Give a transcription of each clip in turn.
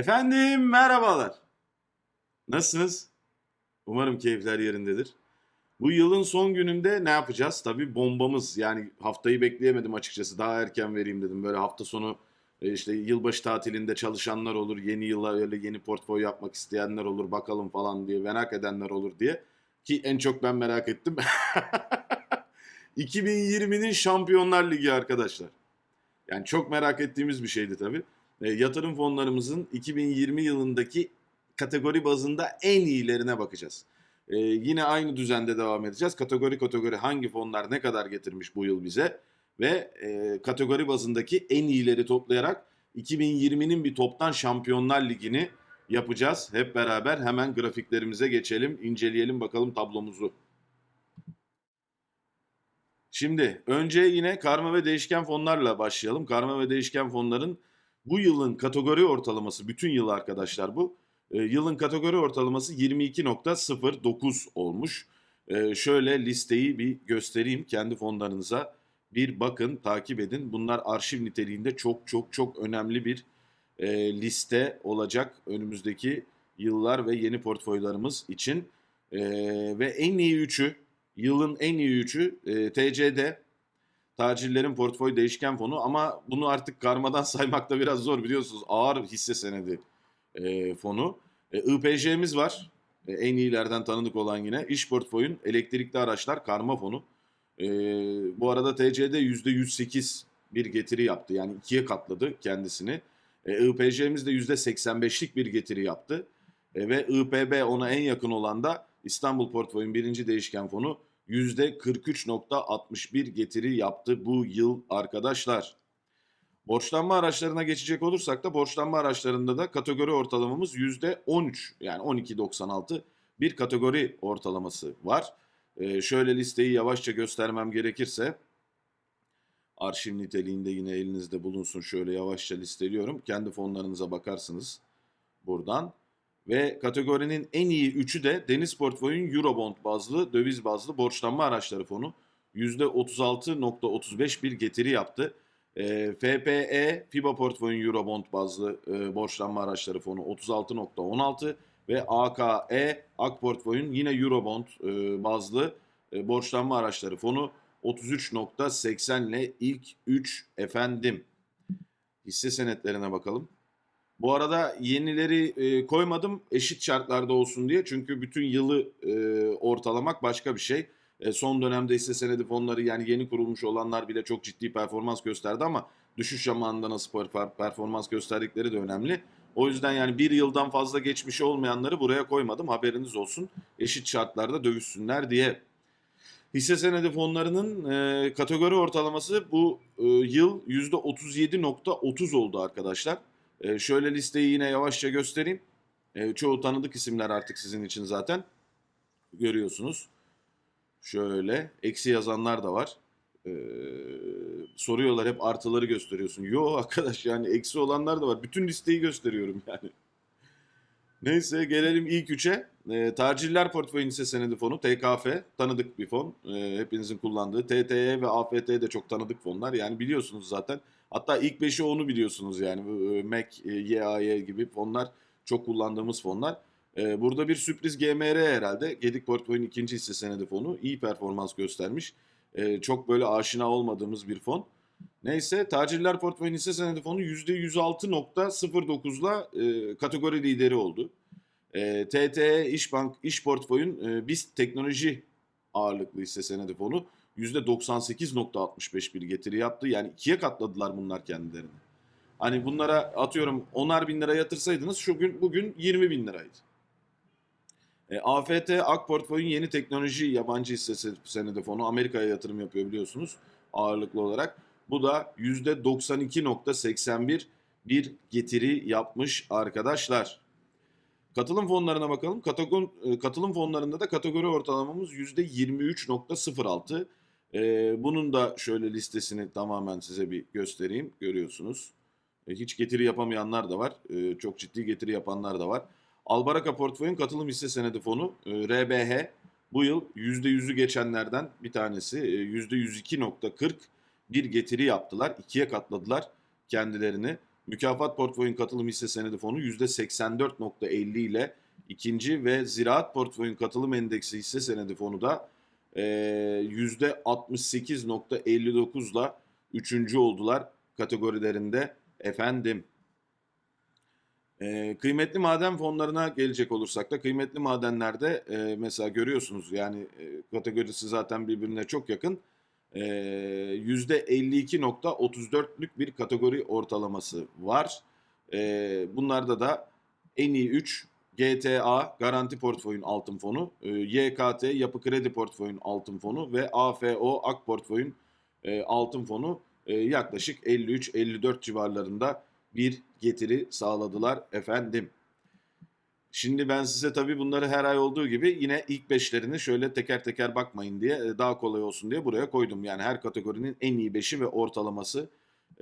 Efendim merhabalar. Nasılsınız? Umarım keyifler yerindedir. Bu yılın son gününde ne yapacağız? Tabii bombamız. Yani haftayı bekleyemedim açıkçası. Daha erken vereyim dedim. Böyle hafta sonu e, işte yılbaşı tatilinde çalışanlar olur. Yeni yıla öyle yeni portföy yapmak isteyenler olur. Bakalım falan diye merak edenler olur diye. Ki en çok ben merak ettim. 2020'nin Şampiyonlar Ligi arkadaşlar. Yani çok merak ettiğimiz bir şeydi tabii. E, yatırım fonlarımızın 2020 yılındaki kategori bazında en iyilerine bakacağız. E, yine aynı düzende devam edeceğiz. Kategori kategori hangi fonlar ne kadar getirmiş bu yıl bize ve e, kategori bazındaki en iyileri toplayarak 2020'nin bir toptan Şampiyonlar Ligi'ni yapacağız. Hep beraber hemen grafiklerimize geçelim, inceleyelim bakalım tablomuzu. Şimdi önce yine karma ve değişken fonlarla başlayalım. Karma ve değişken fonların bu yılın kategori ortalaması, bütün yıl arkadaşlar bu. e, yılın kategori ortalaması 22.09 olmuş. E, şöyle listeyi bir göstereyim kendi fonlarınıza. Bir bakın, takip edin. Bunlar arşiv niteliğinde çok çok çok önemli bir e, liste olacak önümüzdeki yıllar ve yeni portföylerimiz için. E, ve en iyi üçü, yılın en iyi üçü e, TCD, tacirlerin portföy değişken fonu ama bunu artık karmadan saymakta biraz zor biliyorsunuz. Ağır hisse senedi e, fonu. E, IPJ'miz var. E, en iyilerden tanıdık olan yine. İş portföyün elektrikli araçlar karma fonu. E, bu arada TC'de %108 bir getiri yaptı. Yani ikiye katladı kendisini. E, IPJ'miz de %85'lik bir getiri yaptı. E, ve IPB ona en yakın olan da İstanbul Portföy'ün birinci değişken fonu %43.61 getiri yaptı bu yıl arkadaşlar. Borçlanma araçlarına geçecek olursak da borçlanma araçlarında da kategori ortalamamız %13 yani 12.96 bir kategori ortalaması var. Ee, şöyle listeyi yavaşça göstermem gerekirse arşiv niteliğinde yine elinizde bulunsun şöyle yavaşça listeliyorum. Kendi fonlarınıza bakarsınız buradan. Ve kategorinin en iyi üçü de Deniz Portföy'ün Eurobond bazlı, döviz bazlı borçlanma araçları fonu. %36.35 bir getiri yaptı. E, FPE, FIBA Portföy'ün Eurobond bazlı e, borçlanma araçları fonu 36.16 ve AKE, AK Portföy'ün yine Eurobond e, bazlı e, borçlanma araçları fonu 33.80 ile ilk 3 efendim. Hisse senetlerine bakalım. Bu arada yenileri e, koymadım eşit şartlarda olsun diye. Çünkü bütün yılı e, ortalamak başka bir şey. E, son dönemde hisse senedi fonları yani yeni kurulmuş olanlar bile çok ciddi performans gösterdi ama düşüş zamanında nasıl per- performans gösterdikleri de önemli. O yüzden yani bir yıldan fazla geçmişi olmayanları buraya koymadım. Haberiniz olsun. Eşit şartlarda dövüşsünler diye. Hisse senedi fonlarının e, kategori ortalaması bu e, yıl %37.30 oldu arkadaşlar. E, şöyle listeyi yine yavaşça göstereyim. E, çoğu tanıdık isimler artık sizin için zaten. Görüyorsunuz. Şöyle eksi yazanlar da var. E, soruyorlar hep artıları gösteriyorsun. Yo arkadaş yani eksi olanlar da var. Bütün listeyi gösteriyorum yani. Neyse gelelim ilk üçe. E, Tacirler Portföy Hisse Senedi Fonu TKF tanıdık bir fon. E, hepinizin kullandığı. TTE ve AFT de çok tanıdık fonlar. Yani biliyorsunuz zaten. Hatta ilk beşi onu biliyorsunuz yani. E, MEC, e, YAY gibi fonlar çok kullandığımız fonlar. E, burada bir sürpriz GMR herhalde. Gedik Portföy'ün ikinci hisse senedi fonu. iyi performans göstermiş. E, çok böyle aşina olmadığımız bir fon. Neyse Tacirler Portföy'ün hisse senedi fonu %106.09'la e, kategori lideri oldu. E, TTE İşbank İş Portföy'ün e, BIST teknoloji ağırlıklı hisse senedi fonu %98.65 bir getiri yaptı. Yani ikiye katladılar bunlar kendilerini. Hani bunlara atıyorum 10'ar bin lira yatırsaydınız şu gün bugün 20 bin liraydı. E, AFT Ak Portföy'ün yeni teknoloji yabancı hisse senedi fonu Amerika'ya yatırım yapıyor biliyorsunuz ağırlıklı olarak. Bu da %92.81 bir getiri yapmış arkadaşlar. Katılım fonlarına bakalım. Kategor, e, katılım fonlarında da kategori ortalamamız %23.06. Ee, bunun da şöyle listesini tamamen size bir göstereyim. Görüyorsunuz. E, hiç getiri yapamayanlar da var. E, çok ciddi getiri yapanlar da var. Albaraka Portföy'ün katılım hisse senedi fonu e, RBH bu yıl %100'ü geçenlerden bir tanesi. E, %102.40 bir getiri yaptılar. ikiye katladılar kendilerini. Mükafat portföyün katılım hisse senedi fonu %84.50 ile ikinci ve ziraat portföyün katılım endeksi hisse senedi fonu da e, %68.59 ile üçüncü oldular kategorilerinde efendim. E, kıymetli maden fonlarına gelecek olursak da kıymetli madenlerde e, mesela görüyorsunuz yani e, kategorisi zaten birbirine çok yakın. E, %52.34'lük bir kategori ortalaması var. E, bunlarda da en iyi 3 GTA Garanti Portföyün Altın Fonu, e, YKT Yapı Kredi Portföyün Altın Fonu ve AFO Ak Portföyün e, Altın Fonu e, yaklaşık 53-54 civarlarında bir getiri sağladılar efendim. Şimdi ben size tabii bunları her ay olduğu gibi yine ilk beşlerini şöyle teker teker bakmayın diye e, daha kolay olsun diye buraya koydum. Yani her kategorinin en iyi beşi ve ortalaması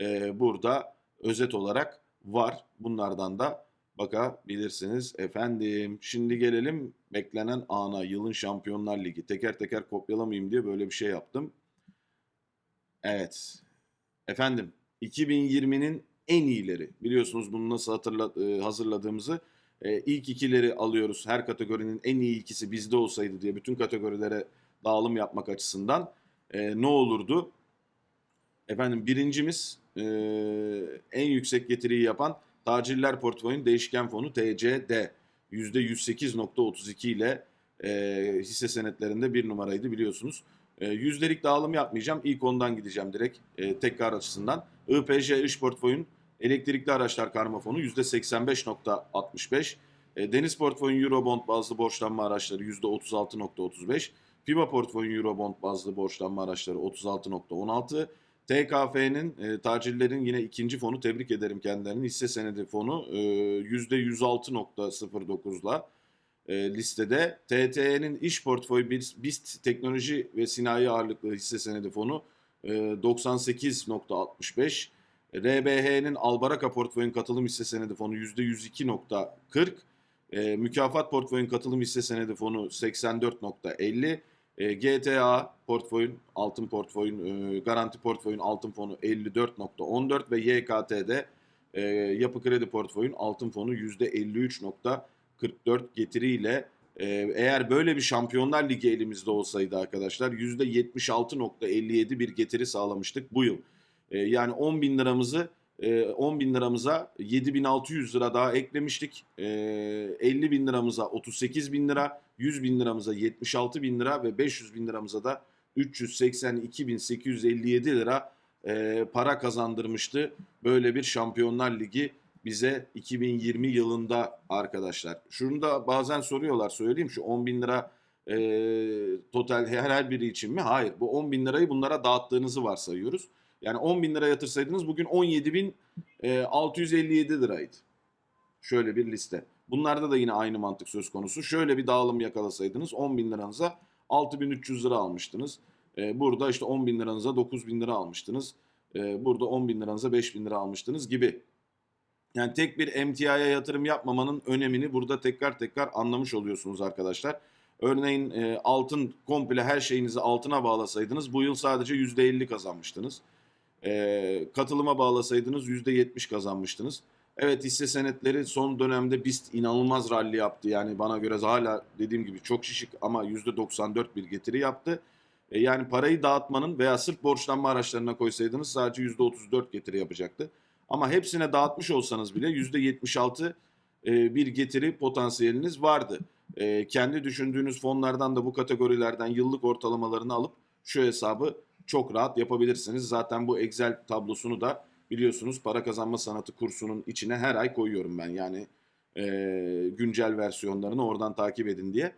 e, burada özet olarak var. Bunlardan da bakabilirsiniz efendim. Şimdi gelelim beklenen ana yılın Şampiyonlar Ligi. Teker teker kopyalamayayım diye böyle bir şey yaptım. Evet. Efendim 2020'nin en iyileri. Biliyorsunuz bunu nasıl hatırla, e, hazırladığımızı. E, ilk ikileri alıyoruz. Her kategorinin en iyi ikisi bizde olsaydı diye bütün kategorilere dağılım yapmak açısından e, ne olurdu? Efendim birincimiz e, en yüksek getiriyi yapan Tacirler Portföyün Değişken Fonu TCD. %108.32 ile e, hisse senetlerinde bir numaraydı biliyorsunuz. E, yüzdelik dağılım yapmayacağım. İlk ondan gideceğim direkt e, tekrar açısından. IPJ İş Portföyün Elektrikli Araçlar Karma Fonu %85.65. E, Deniz Portföyün Eurobond bazlı borçlanma araçları %36.35. FIBA Portföyün Eurobond bazlı borçlanma araçları 36.16. TKF'nin e, tacirlerin yine ikinci fonu tebrik ederim kendilerini. Hisse senedi fonu e, %106.09'la e, listede. TTE'nin iş portföyü BIST teknoloji ve sinayi ağırlıklı hisse senedi fonu e, 98.65. RBH'nin Albaraka portföyün katılım hisse senedi fonu %102.40. E, mükafat portföyün katılım hisse senedi fonu 84.50. E, GTA portföyün, altın portföyün, e, garanti portföyün altın fonu 54.14 ve YKT'de e, yapı kredi portföyün altın fonu %53.44 getiriyle e, eğer böyle bir Şampiyonlar Ligi elimizde olsaydı arkadaşlar %76.57 bir getiri sağlamıştık bu yıl. E, yani 10 bin liramızı e, 10 bin liramıza 7600 lira daha eklemiştik. E, 50 bin liramıza 38 bin lira, 100 bin liramıza 76 bin lira ve 500 bin liramıza da 382.857 lira e, para kazandırmıştı. Böyle bir Şampiyonlar Ligi bize 2020 yılında arkadaşlar. Şunu da bazen soruyorlar söyleyeyim şu 10 bin lira e, total her, her biri için mi? Hayır bu 10 bin lirayı bunlara dağıttığınızı varsayıyoruz. Yani 10 bin lira yatırsaydınız bugün 17 bin e, 657 liraydı. Şöyle bir liste. Bunlarda da yine aynı mantık söz konusu. Şöyle bir dağılım yakalasaydınız 10 bin liranıza 6300 lira almıştınız. E, burada işte 10 bin liranıza 9 bin lira almıştınız. E, burada 10 bin liranıza 5 bin lira almıştınız gibi. Yani tek bir emtiaya yatırım yapmamanın önemini burada tekrar tekrar anlamış oluyorsunuz arkadaşlar. Örneğin e, altın komple her şeyinizi altına bağlasaydınız bu yıl sadece %50 kazanmıştınız. E, katılıma bağlasaydınız %70 kazanmıştınız. Evet hisse senetleri son dönemde BIST inanılmaz rally yaptı. Yani bana göre hala dediğim gibi çok şişik ama %94 bir getiri yaptı. E, yani parayı dağıtmanın veya sırf borçlanma araçlarına koysaydınız sadece %34 getiri yapacaktı. Ama hepsine dağıtmış olsanız bile %76 e, bir getiri potansiyeliniz vardı. E, kendi düşündüğünüz fonlardan da bu kategorilerden yıllık ortalamalarını alıp şu hesabı çok rahat yapabilirsiniz. Zaten bu Excel tablosunu da biliyorsunuz para kazanma sanatı kursunun içine her ay koyuyorum ben. Yani e, güncel versiyonlarını oradan takip edin diye.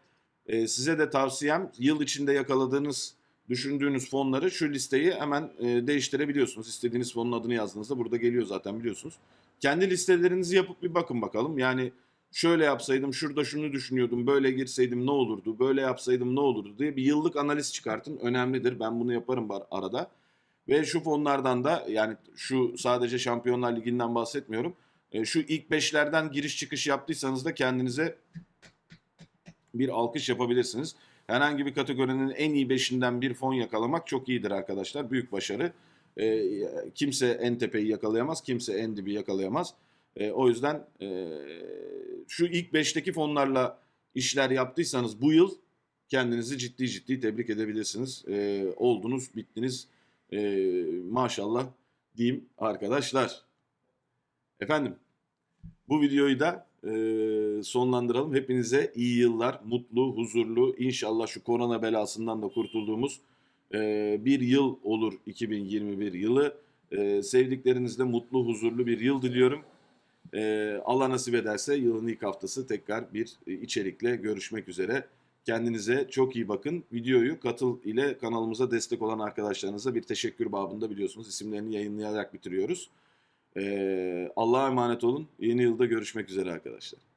E, size de tavsiyem yıl içinde yakaladığınız, düşündüğünüz fonları şu listeyi hemen e, değiştirebiliyorsunuz. İstediğiniz fonun adını yazdığınızda burada geliyor zaten biliyorsunuz. Kendi listelerinizi yapıp bir bakın bakalım. Yani şöyle yapsaydım, şurada şunu düşünüyordum, böyle girseydim ne olurdu, böyle yapsaydım ne olurdu diye bir yıllık analiz çıkartın. Önemlidir. Ben bunu yaparım arada. Ve şu fonlardan da yani şu sadece Şampiyonlar Ligi'nden bahsetmiyorum. E, şu ilk beşlerden giriş çıkış yaptıysanız da kendinize bir alkış yapabilirsiniz. Herhangi bir kategorinin en iyi beşinden bir fon yakalamak çok iyidir arkadaşlar. Büyük başarı. E, kimse en tepeyi yakalayamaz, kimse en dibi yakalayamaz. E, o yüzden e, şu ilk beşteki fonlarla işler yaptıysanız bu yıl kendinizi ciddi ciddi tebrik edebilirsiniz. E, oldunuz, bittiniz. E, maşallah diyeyim arkadaşlar. Efendim bu videoyu da e, sonlandıralım. Hepinize iyi yıllar, mutlu, huzurlu, inşallah şu korona belasından da kurtulduğumuz e, bir yıl olur 2021 yılı. E, sevdiklerinizle mutlu, huzurlu bir yıl diliyorum. E, Allah nasip ederse yılın ilk haftası tekrar bir e, içerikle görüşmek üzere. Kendinize çok iyi bakın. Videoyu katıl ile kanalımıza destek olan arkadaşlarınıza bir teşekkür babında biliyorsunuz isimlerini yayınlayarak bitiriyoruz. Ee, Allah'a emanet olun. Yeni yılda görüşmek üzere arkadaşlar.